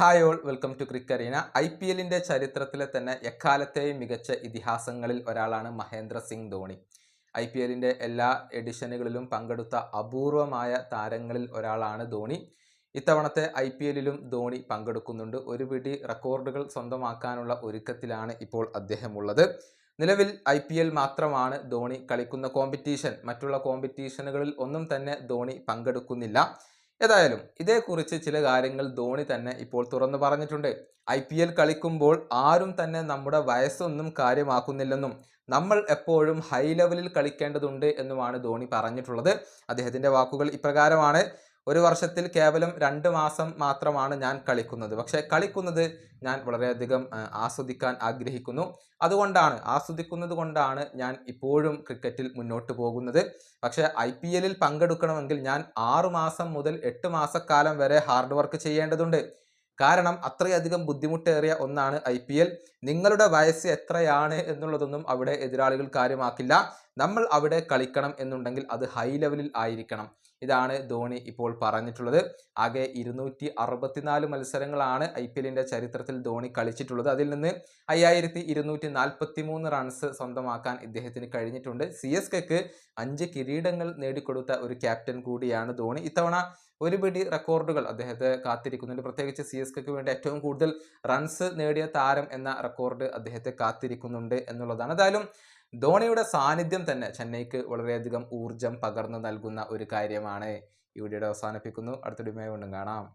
Hi all welcome to ക്രിക്കറീന I P എല്ലിന്റെ ചരിത്രത്തിലെ തന്നെ എക്കാലത്തെയും മികച്ച ഇതിഹാസങ്ങളിൽ ഒരാളാണ് മഹേന്ദ്ര സിംഗ് ധോണി. ഐ പി എല്ലിന്റെ എല്ലാ എഡിഷനുകളിലും പങ്കെടുത്ത അപൂർവമായ താരങ്ങളിൽ ഒരാളാണ് ധോണി. ഇത്തവണത്തെ ഐ പി എല്ലിലും ധോണി പങ്കെടുക്കുന്നുണ്ട്. ഒരു പിടി റെക്കോർഡുകൾ സ്വന്തമാക്കാനുള്ള ഒരുക്കത്തിലാണ് ഇപ്പോൾ അദ്ദേഹമുള്ളത്. നിലവിൽ ഐ പി എൽ മാത്രമാണ് ധോണി കളിക്കുന്ന കോമ്പറ്റീഷൻ മറ്റുള്ള കോമ്പറ്റീഷനുകളിൽ ഒന്നും തന്നെ ധോണി പങ്കെടുക്കുന്നില്ല. ഏതായാലും ഇതേക്കുറിച്ച് ചില കാര്യങ്ങൾ ധോണി തന്നെ ഇപ്പോൾ തുറന്നു പറഞ്ഞിട്ടുണ്ട്. ഐ പി എൽ കളിക്കുമ്പോൾ ആരും തന്നെ നമ്മുടെ വയസ്സൊന്നും കാര്യമാക്കുന്നില്ലെന്നും നമ്മൾ എപ്പോഴും ഹൈ ലെവലിൽ കളിക്കേണ്ടതുണ്ട് എന്നുമാണ് ധോണി പറഞ്ഞിട്ടുള്ളത്. അദ്ദേഹത്തിന്റെ വാക്കുകൾ ഇപ്രകാരമാണ്. ഒരു വർഷത്തിൽ കേവലം രണ്ട് മാസം മാത്രമാണ് ഞാൻ കളിക്കുന്നത്. പക്ഷേ കളിക്കുന്നത് ഞാൻ വളരെയധികം ആസ്വദിക്കാൻ ആഗ്രഹിക്കുന്നു. അതുകൊണ്ടാണ് ആസ്വദിക്കുന്നത് കൊണ്ടാണ് ഞാൻ ഇപ്പോഴും ക്രിക്കറ്റിൽ മുന്നോട്ട് പോകുന്നത്. പക്ഷേ ഐ പി എല്ലിൽ പങ്കെടുക്കണമെങ്കിൽ ഞാൻ ആറു മാസം മുതൽ എട്ട് മാസക്കാലം വരെ ഹാർഡ് വർക്ക് ചെയ്യേണ്ടതുണ്ട്. കാരണം അത്രയധികം ബുദ്ധിമുട്ടേറിയ ഒന്നാണ് ഐ പി എൽ. നിങ്ങളുടെ വയസ്സ് എത്രയാണ് എന്നുള്ളതൊന്നും അവിടെ എതിരാളികൾ കാര്യമാക്കില്ല. നമ്മൾ അവിടെ കളിക്കണം എന്നുണ്ടെങ്കിൽ അത് ഹൈ ലെവലിൽ ആയിരിക്കണം. ഇതാണ് ധോണി ഇപ്പോൾ പറഞ്ഞിട്ടുള്ളത്. ആകെ ഇരുന്നൂറ്റി അറുപത്തിനാല് മത്സരങ്ങളാണ് ഐ പി എല്ലിന്റെ ചരിത്രത്തിൽ ധോണി കളിച്ചിട്ടുള്ളത്. അതിൽ നിന്ന് അയ്യായിരത്തി ഇരുന്നൂറ്റി നാൽപ്പത്തി മൂന്ന് റൺസ് സ്വന്തമാക്കാൻ ഇദ്ദേഹത്തിന് കഴിഞ്ഞിട്ടുണ്ട്. സി എസ് കെക്ക് അഞ്ച് കിരീടങ്ങൾ നേടിക്കൊടുത്ത ഒരു ക്യാപ്റ്റൻ കൂടിയാണ് ധോണി. ഇത്തവണ ഒരു പിടി റെക്കോർഡുകൾ അദ്ദേഹത്തെ കാത്തിരിക്കുന്നുണ്ട്. പ്രത്യേകിച്ച് സി എസ് കെക്ക് വേണ്ടി ഏറ്റവും കൂടുതൽ റൺസ് നേടിയ താരം എന്ന റെക്കോർഡ് അദ്ദേഹത്തെ കാത്തിരിക്കുന്നുണ്ട് എന്നുള്ളതാണ്. എന്തായാലും ധോണിയുടെ സാന്നിധ്യം തന്നെ ചെന്നൈക്ക് വളരെയധികം ഊർജം പകർന്നു നൽകുന്ന ഒരു കാര്യമാണ്. വീഡിയോയുടെ അവസാനിപ്പിക്കുന്നു. അടുത്ത ഡിമേ കൊണ്ടും കാണാം.